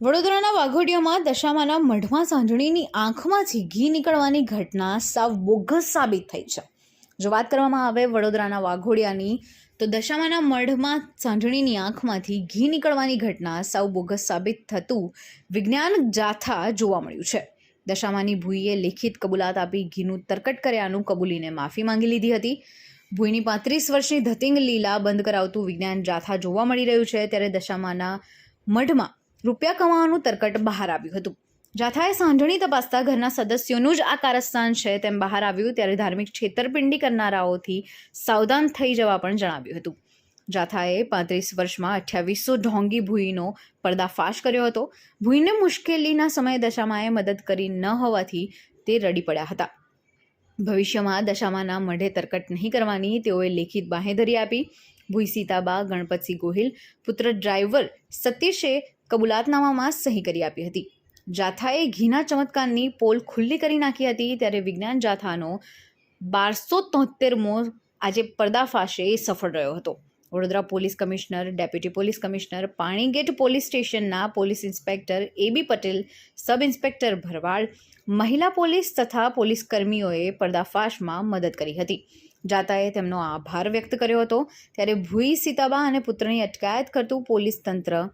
વડોદરાના વાઘોડિયામાં દશામાના મઢમાં સાંજણીની આંખમાંથી ઘી નીકળવાની ઘટના સાવ બોગસ સાબિત થઈ છે. જો વાત કરવામાં આવે વડોદરાના વાઘોડિયાની, તો દશામાના મઢમાં સાંજણીની આંખમાંથી ઘી નીકળવાની ઘટના સાવ બોગસ સાબિત થતું વિજ્ઞાન જાથા જોવા મળ્યું છે. દશામાની ભૂઈએ લેખિત કબૂલાત આપી ઘીનું તરકટ કર્યાનું કબૂલીને માફી માંગી લીધી હતી. ભૂઈની પાંત્રીસ વર્ષની ધતિંગ લીલા બંધ કરાવતું વિજ્ઞાન જાથા જોવા મળી રહ્યું છે, ત્યારે દશામાના મઢમાં રૂપિયા કમાવાનું તરકટ બહાર આવ્યું હતું. જાથાએ સાંજણી તપાસતા ઘરના સદસ્યોનું જ આ કારસ્તાન છે તેમ બહાર આવ્યું ત્યારે ધાર્મિક છેતરપિંડી કરનારાઓથી સાવધાન થઈ જવા પણ જણાવ્યું હતું. જાથાએ પાંત્રીસ વર્ષમાં અઠ્યાવીસો ઢોંગી ભૂઈનો પર્દાફાશ કર્યો હતો. ભૂઈને મુશ્કેલીના સમયે દશામાએ મદદ કરી ન હોવાથી તે રડી પડ્યા હતા. ભવિષ્યમાં દશામાના મઢે તરકટ નહીં કરવાની તેઓએ લેખિત બાહેધરી આપી. ભૂઈ સીતાબા, ગણપતસિંહ ગોહિલ, પુત્ર ડ્રાઈવર સતીશે કબૂલાતનામામાં સહી કરી આપી હતી. જાથાએ ઘીના ચમત્કારની પોલ ખુલ્લી કરી નાખી હતી ત્યારે વિજ્ઞાન જાથાનો બારસો તોતેરમો આજે પર્દાફાશે સફળ રહ્યો હતો. Vadodara police commissioner, deputy police commissioner, Panigate police સ્ટેશનના police inspector AB Patel, sub inspector Bharwad, મહિલા પોલીસ તથા પોલીસ કર્મીઓએ પર્દાફાશમાં મદદ કરી હતી. જાતાએ તેમનો આભાર વ્યક્ત કર્યો હતો. ત્યારે ભૂઈ સીતાબા અને પુત્રની અટકાયત કરતું પોલીસ તંત્ર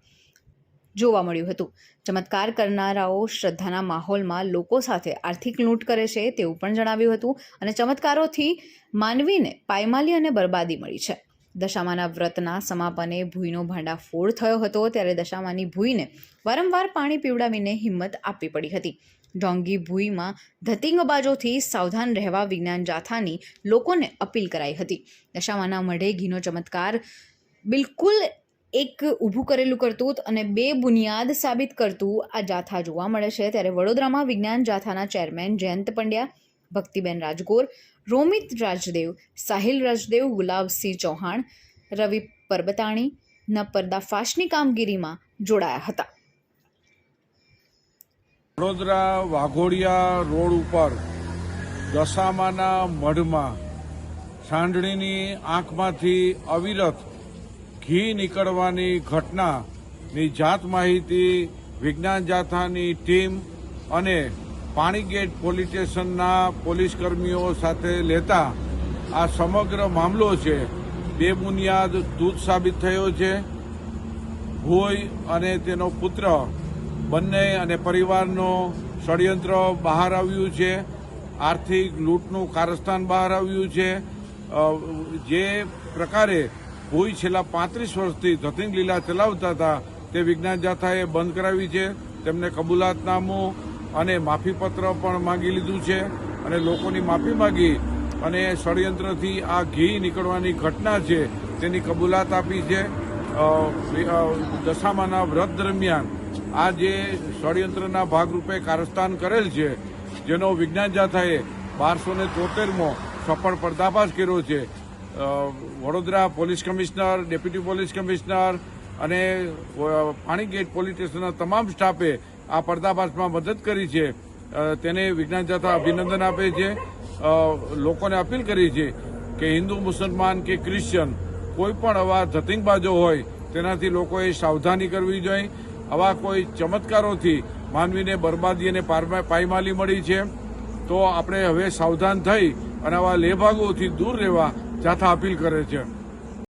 જોવા મળ્યું હતું. ચમત્કાર કરનારાઓ શ્રદ્ધાના માહોલમાં લોકો સાથે આર્થિક લૂંટ કરે છે તેવું પણ જણાવ્યું હતું અને ચમત્કારોથી માનવીને પાયમાલી અને બરબાદી મળી છે. દશામાના વ્રતના સમાપને ભૂઈનો ભાંડાફોડ થયો હતો ત્યારે દશામાની ભૂઈને વારંવાર પાણી પીવડાવીને હિંમત આપવી પડી હતી. ડોંગી ભૂઈમાં ધતિંગબાજોથી સાવધાન રહેવા વિજ્ઞાન જાથાની લોકોને અપીલ કરાઈ હતી. દશામાના મઢે ઘીનો ચમત્કાર બિલકુલ એક ઊભું કરેલું કરતૂત અને બે બુનિયાદ સાબિત કરતું આ જાથા જોવા મળે છે. ત્યારે વડોદરામાં વિજ્ઞાન જાથાના ચેરમેન જયંત પંડ્યા, ભક્તિબેન રાજગોર, રોમિત રાજદેવ, સાહિલ રાજદેવ, ગુલાબસિંહ ચૌહાણ, રવિ પરબતાણીના પર્દાફાશની કામગીરીમાં જોડાયા હતા. વડોદરા વાઘોડિયા રોડ ઉપર દશામાના મઢમાં સાંડણીની આંખમાંથી અવિરત ઘી નીકળવાની ઘટનાની જાત માહિતી વિજ્ઞાન જાથાની ટીમ અને પાણીગેટ પોલીસ સ્ટેશનના પોલીસ કર્મીઓ સાથે લેતા આ સમગ્ર મામલો છે, બેબુનિયાદ દૂધ સાબિત થયો છે. ભોઈ અને તેનો પુત્ર, બંને અને પરિવારનો ષડયંત્ર બહાર આવ્યું છે. આર્થિક લૂંટનું કારસ્તાન બહાર આવ્યું છે. જે પ્રકારે ભોઈ છેલ્લા પાંત્રીસ વર્ષથી જતીન લીલા ચલાવતા હતા. તે વિજ્ઞાન જાથાએ બંધ કરાવી છે. તેમને કબૂલાતનામું અને માફીપત્ર પણ માંગી લીધું છે અને લોકોની માફી માંગી અને ષડયંત્રથી આ ઘી નીકળવાની ઘટના છે તેની કબૂલાત આપી છે. દશામાના વ્રત દરમિયાન આ જે ષડયંત્રના ભાગરૂપે કારસ્તાન કરેલ છે, જેનો વિજ્ઞાન જાથાએ બારસો ને તોતેરમો સફળ પર્દાફાશ કર્યો છે. Vadodara police commissioner, deputy police commissioner અને પાણી પાણીગેટ પોલીસ સ્ટેશનના તમામ સ્ટાફે આ પર્દાફાશમાં મદદ કરી છે. તેને વિજ્ઞાન જાથા અભિનંદન આપે છે. લોકોને અપીલ કરી છે કે હિન્દુ, મુસલમાન કે ક્રિશ્ચન કોઈ પણ આવા ધતિંગબાજો હોય તેનાથી લોકોએ સાવધાની કરવી જોઈએ. આવા કોઈ ચમત્કારોથી માનવીને બરબાદી અને પાયમાલી મળી છે. તો આપણે હવે સાવધાન થઈ અને આવા લેભાગોથી દૂર રહેવા જાથા અપીલ કરે છે.